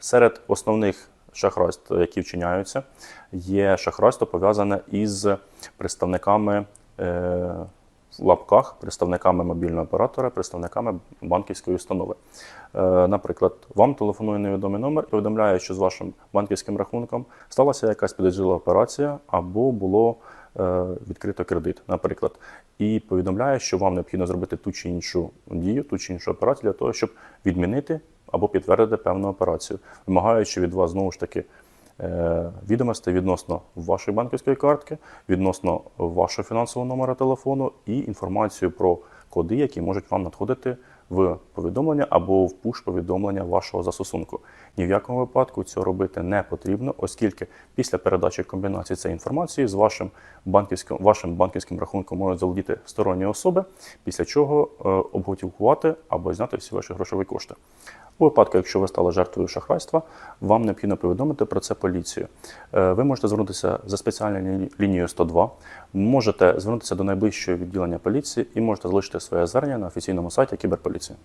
Серед основних шахрайств, які вчиняються, є шахрайство пов'язане із представниками е, в лапках, представниками мобільного оператора, представниками банківської установи. Е, Наприклад, вам телефонує невідомий номер і повідомляє, що з вашим банківським рахунком сталася якась підозріла операція або було е, відкрито кредит, наприклад, і повідомляє, що вам необхідно зробити ту чи іншу дію, ту чи іншу операцію для того, щоб відмінити або підтвердити певну операцію, вимагаючи від вас знову ж таки е, відомостей відносно вашої банківської картки, відносно вашого фінансового номера телефону і інформацію про коди, які можуть вам надходити в повідомлення або в пуш-повідомлення вашого застосунку. Ні в якому випадку цього робити не потрібно, оскільки після передачі комбінації цієї інформації з вашим банківським, вашим банківським рахунком можуть заволодіти сторонні особи, після чого е, обготівкувати або зняти всі ваші грошові кошти. У випадку, якщо ви стали жертвою шахрайства, вам необхідно повідомити про це поліцію. Е, Ви можете звернутися за спеціальною ліні- лінією 102, можете звернутися до найближчого відділення поліції і можете залишити своє звернення на офіційному сайті кіберполіції.